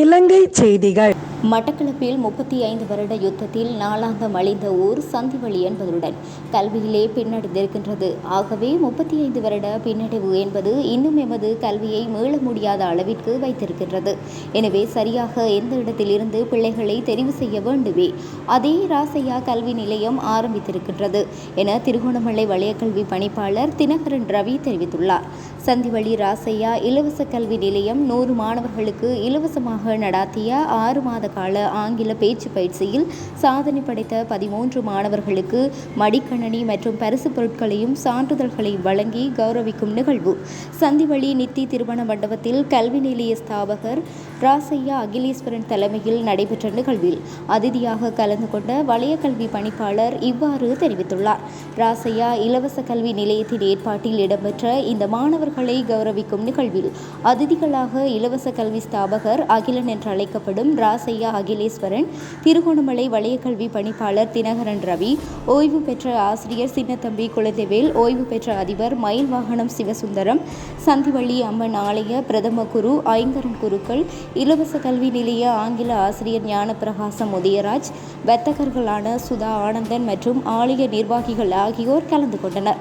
இலங்கை செய்திகள். மட்டக்களப்பில் முப்பத்தி ஐந்து வருட யுத்தத்தில் நாளாந்தம் அழிந்த ஊர் சந்திவழி என்பதுடன் கல்வியிலே பின்னடைந்திருக்கின்றது. ஆகவே முப்பத்தி ஐந்து வருட பின்னடைவு என்பது இன்னும் எமது கல்வியை மீள முடியாத அளவிற்கு வைத்திருக்கின்றது. எனவே சரியாக எந்த இடத்திலிருந்து பிள்ளைகளை தெரிவு செய்ய வேண்டுமே அதே ராசையா கல்வி நிலையம் ஆரம்பித்திருக்கின்றது என திருகோணமலை வலயக்கல்வி பணிப்பாளர் தினகரன் ரவி தெரிவித்துள்ளார். சந்திவழி ராசையா இலவச கல்வி நிலையம் நூறு மாணவர்களுக்கு இலவசமாக நடாத்திய ஆறு மாத கால ஆங்கில பேச்சு பயிற்சியில் சாதனை படைத்த பதிமூன்று மாணவர்களுக்கு மடிக்கணனி மற்றும் பரிசு பொருட்களையும் சான்றிதழ்களையும் வழங்கி கௌரவிக்கும் நிகழ்வு. சந்திவழி நித்தி திருமண மண்டபத்தில் கல்வி நிலைய ஸ்தாபகர் ராசையா அகிலேஸ்வரன் தலைமையில் நடைபெற்ற நிகழ்வில் அதிதியாக கலந்து கொண்ட வலய கல்வி பணிப்பாளர் இவ்வாறு தெரிவித்துள்ளார். ராசையா இலவச கல்வி நிலையத்தின் ஏற்பாட்டில் இடம்பெற்ற இந்த மாணவர்களை கௌரவிக்கும் நிகழ்வில் அதிதிகளாக இலவச கல்வி ஸ்தாபகர் அகிலன் என்று அழைக்கப்படும் ராசையா அகிலேஸ்வரன் திருகோணமலை வலயக்கல்வி பணிப்பாளர் தினகரன் ரவி ஓய்வு பெற்ற ஆசிரியர் சின்னத்தம்பி குழந்தைவேல் ஓய்வு பெற்ற அதிபர் மயில் வாகனம் சிவசுந்தரம் சந்திவள்ளி அம்மன் ஆலய பிரதம குரு ஐங்கரன் குருக்கள் இலவச கல்வி நிலைய ஆங்கில ஆசிரியர் ஞானப்பிரகாசம் உதயராஜ் வர்த்தகர்களான சுதா ஆனந்தன் மற்றும் ஆலய நிர்வாகிகள் ஆகியோர் கலந்து கொண்டனர்.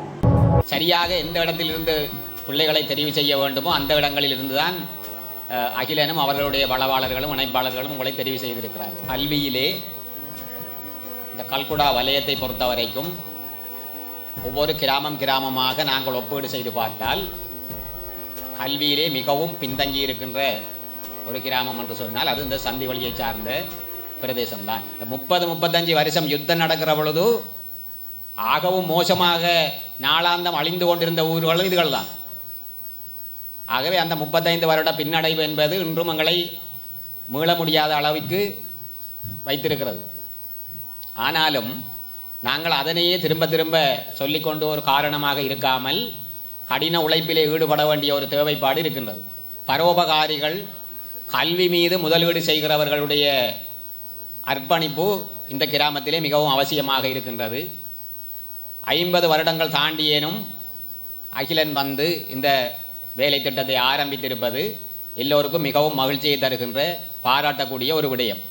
சரியாக எந்த இடத்திலிருந்து பிள்ளைகளை தெரிவு செய்ய வேண்டுமோ அந்த இடங்களில் இருந்துதான் அகிலனும் அவர்களுடைய வளவாளர்களும் இணைப்பாளர்களும் உங்களை தெரிவு செய்திருக்கிறார்கள். கல்வியிலே இந்த கல்குடா வலயத்தை பொறுத்த வரைக்கும் ஒவ்வொரு கிராமம் கிராமமாக நாங்கள் ஒப்பீடு செய்து பார்த்தால் கல்வியிலே மிகவும் பின்தங்கி இருக்கின்ற ஒரு கிராமம் என்று சொன்னால் அது இந்த சந்தி வழியை சார்ந்த பிரதேசம்தான். இந்த முப்பது முப்பத்தஞ்சு வருஷம் யுத்தம் நடக்கிற பொழுது ஆகவும் மோசமாக நாளாந்தம் அழிந்து கொண்டிருந்த ஊர்களும் இதுகள் தான் ஆகவே அந்த முப்பத்தைந்து வருட பின்னடைவு என்பது இன்றும் எங்களை மீள முடியாத அளவுக்கு வைத்திருக்கிறது. ஆனாலும் நாங்கள் அதனையே திரும்ப திரும்ப சொல்லிக்கொண்டு ஒரு காரணமாக இருக்காமல் கடின உழைப்பிலே ஈடுபட வேண்டிய ஒரு தேவைப்பாடு இருக்கின்றது. பரோபகாரிகள் கல்வி மீது முதலீடு செய்கிறவர்களுடைய அர்ப்பணிப்பு இந்த கிராமத்திலே மிகவும் அவசியமாக இருக்கின்றது. ஐம்பது வருடங்கள் தாண்டியேனும் அகிலன் வந்து இந்த வேலை திட்டத்தை ஆரம்பித்திருப்பது எல்லோருக்கும் மிகவும் மகிழ்ச்சியை தருகின்ற பாராட்டக்கூடிய ஒரு விடயம்.